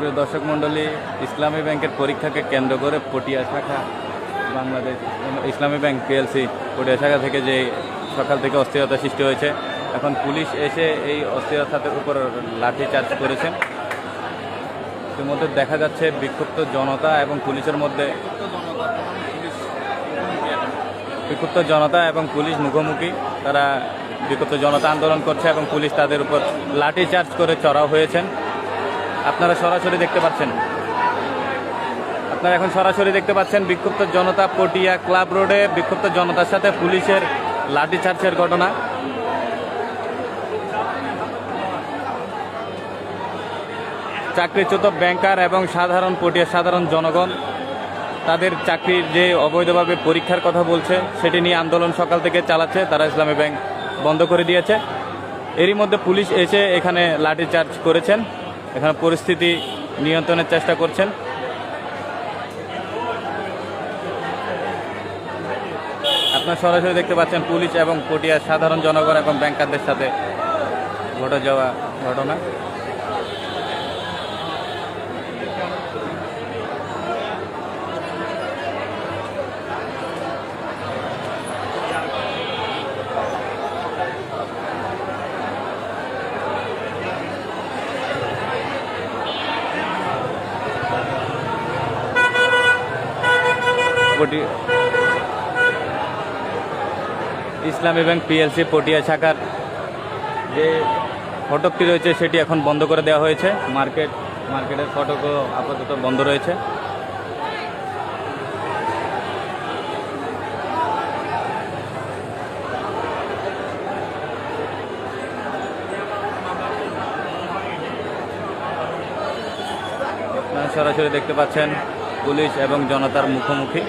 সুপ্রিয় দর্শক মণ্ডলী, ইসলামী ব্যাংকের পরীক্ষাকে কেন্দ্র করে পটিয়া শাখা, বাংলাদেশ ইসলামী ব্যাংক পিএলসি পটিয়া শাখা থেকে যে সকাল থেকে অস্থিরতা সৃষ্টি হয়েছে, এখন পুলিশ এসে এই অস্থিরতার উপর লাঠি চার্জ করেছেন ইতিমধ্যে দেখা যাচ্ছে বিক্ষুব্ধ জনতা এবং পুলিশের মধ্যে বিক্ষুব্ধ জনতা এবং পুলিশ মুখোমুখি। তারা বিক্ষুব্ধ জনতা আন্দোলন করছে এবং পুলিশ তাদের উপর লাঠি চার্জ করে চড়াও হয়েছেন। আপনারা সরাসরি দেখতে পাচ্ছেন। আপনারা এখন সরাসরি দেখতে পাচ্ছেন বিক্ষুব্ধ জনতা পটিয়া ক্লাব রোডে, বিক্ষুব্ধ জনতার সাথে পুলিশের লাঠি চার্জের ঘটনা। চাকরিচ্যুত ব্যাংকার এবং সাধারণ পটিয়া, সাধারণ জনগণ তাদের চাকরির যে অবৈধভাবে পরীক্ষার কথা বলছে, সেটি নিয়ে আন্দোলন সকাল থেকে চালাচ্ছে, তারা ইসলামী ব্যাংক বন্ধ করে দিয়েছে। এরই মধ্যে পুলিশ এসে এখানে লাঠিচার্জ করেছেন। এখানে পরিস্থিতি নিয়ন্ত্রণের চেষ্টা করছেন। আপনারা সরাসরি দেখতে পাচ্ছেন পুলিশ এবং পটিয়ার সাধারণ জনগণ এবং ব্যাংকারদের সাথে ঘটে যাওয়া ঘটনা। পটি ইসলামী ব্যাংক পিএলসি পটিয়া শাখার যে ফটকটি রয়েছে, সেটি এখন বন্ধ করে দেওয়া হয়েছে। মার্কেট, মার্কেটের ফটকও আপাতত বন্ধ রয়েছে। সরাসরি দেখতে পাচ্ছেন পুলিশ এবং জনতার মুখোমুখি